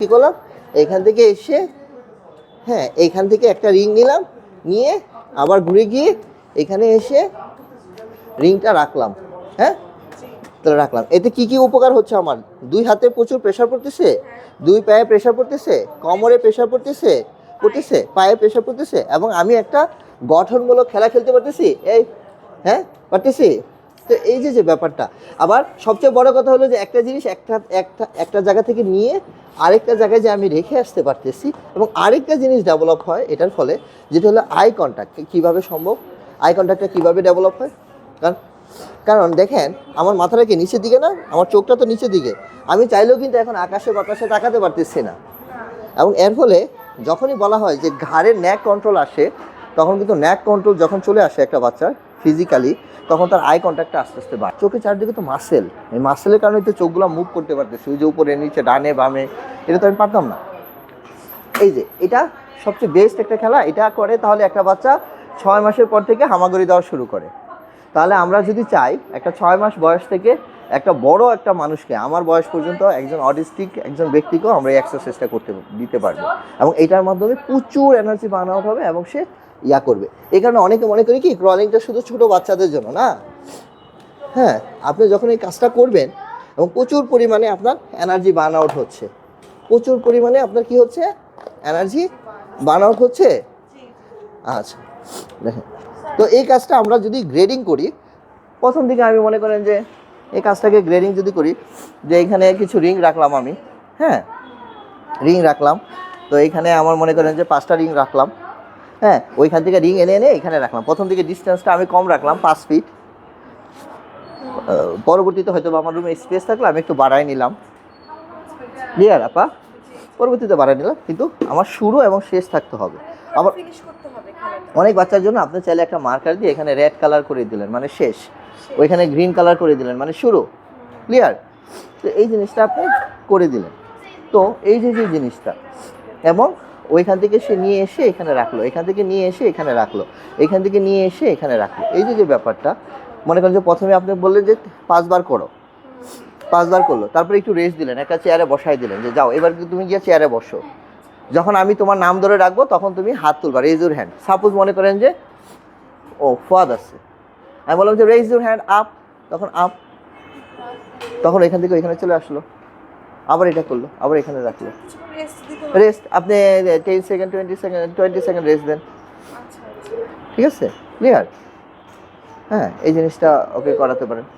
কী করলাম? এখান থেকে এসে হ্যাঁ এইখান থেকে একটা রিং নিলাম, নিয়ে আবার ঘুরে গিয়ে এখানে এসে রিংটা রাখলাম হ্যাঁ? তাহলে রাখলাম। এতে কি কি উপকার হচ্ছে আমার? দুই হাতে প্রচুর প্রেশার পড়তেছে, দুই পায়ে প্রেশার পড়তেছে, কোমরে প্রেশার পড়তেছে পড়তেছে, পায়ে প্রেশার পড়তেছে, এবং আমি একটা গঠনমূলক খেলা খেলতে পারতেছি? এই হ্যাঁ পারতেছি? তো এই যে যে ব্যাপারটা, আবার সবচেয়ে বড় কথা হলো যে একটা জিনিস একটা একটা একটা জায়গা থেকে নিয়ে আরেকটা জায়গায় যে আমি রেখে আসতে পারতেছি এবং আরেকটা জিনিস ডেভেলপ হয়, এটার ফলে যেটা হলো আই কন্ট্যাক্ট কীভাবে সম্ভব? আই কন্ট্যাক্টটা কীভাবে ডেভেলপ হয়? কারণ কারণ দেখেন, আমার মাথাটা কি নিচের দিকে না? আমার চোখটা তো নিচের দিকে। আমি চাইলেও কিন্তু এখন আকাশে বাতাসে তাকাতে পারতেছি না। এবং এর ফলে যখনই বলা হয় যে ঘাড়ের ন্যাক কন্ট্রোল আসে, তখন কিন্তু ন্যাক কন্ট্রোল যখন চলে আসে একটা বাচ্চার ফিজিক্যালি তখন তার আই কন্ট্যাক্টটা আস্তে আস্তে বাড়ে। চোখে চারদিকে তো মাসেল এই মাসেলের কারণে তো চোখগুলো মুভ করতে পারতেছি। ওই যে উপরে, নিচে, ডানে, বামে, এটা তো আমি পারতাম না। এই যে, এটা সবচেয়ে বেস্ট একটা খেলা। এটা করে তাহলে একটা বাচ্চা ছয় মাসের পর থেকে হামাগুড়ি দেওয়া শুরু করে। তাহলে আমরা যদি চাই, একটা ছয় মাস বয়স থেকে একটা বড় একটা মানুষকে আমার বয়স পর্যন্ত একজন অটিস্টিক একজন ব্যক্তিকেও আমরা এই এক্সারসাইজটা করতে, দিতে পারব। এবং এটার মাধ্যমে প্রচুর এনার্জি বার্ন আউট হবে এবং সে ইয়া করবে। এই কারণে অনেকে মনে করি কি, ক্রলিংটা শুধু ছোট বাচ্চাদের জন্য না? হ্যাঁ আপনি যখন এই কাজটা করবেন এবং প্রচুর পরিমাণে আপনার এনার্জি বার্ন আউট হচ্ছে। প্রচুর পরিমাণে আপনার কি হচ্ছে? এনার্জি বার্ন আউট হচ্ছে? আচ্ছা দেখেন। তো এই কাজটা আমরা যদি গ্রেডিং করি, প্রথম দিকে আমি মনে করেন যে এই কাজটাকে গ্রেডিং যদি করি যে এখানে কিছু রিং রাখলাম আমি হ্যাঁ? রিং রাখলাম। তো এইখানে আমার মনে করেন যে পাঁচটা রিং রাখলাম হ্যাঁ? ওইখান থেকে রিং এনে এনে এখানে রাখলাম। প্রথম দিকে ডিস্টেন্সটা আমি কম রাখলাম পাঁচ ফিট পরবর্তীতে হয়তো বা আমার রুমে স্পেস থাকলে আমি একটু বাড়াই নিলাম। ক্লিয়ার আপা? পরবর্তীতে বাড়াই নিলাম কিন্তু আমার শুরু এবং শেষ থাকতে হবে। আবার অনেক বাচ্চার জন্য আপনি চাইলে একটা মার্কার দিয়ে এখানে রেড কালার করে দিলেন মানে শেষ। ওইখানে গ্রিন কালার করে দিলেন মানে শুরু ক্লিয়ার তো এই জিনিসটা আপনি করে দিলেন। তো এই যে যে জিনিসটা, এবং ওইখান থেকে সে নিয়ে এসে এখানে রাখল, এখান থেকে নিয়ে এসে এখানে রাখল, এখান থেকে নিয়ে এসে এখানে রাখল। এই যে যে ব্যাপারটা, মনে করেন যে প্রথমে আপনি বললেন যে পাঁচবার করো, পাঁচবার করল, তারপরে একটু রেস্ট দিলেন, একটা চেয়ারে বসাই দিলেন, যে যাও, এবার তুমি গিয়ে চেয়ারে বসো। যখন আমি তোমার নাম ধরে রাখব, তখন তুমি হাত তুলবা রেজ ইউর হ্যান্ড সাপোজ মনে করেন যে, ও ফাদ আছে। আমি বললাম যে রেজ ইউর হ্যান্ড আপ তখন আপ তখন এখান থেকে এখানে চলে আসলো। আবার এটা করল, আবার এখানে রাখল। রেস্ট আপনি ten second twenty second twenty second rest দেন। ঠিক আছে? ক্লিয়ার হ্যাঁ এই জিনিসটা ওকে করাতে পারেন।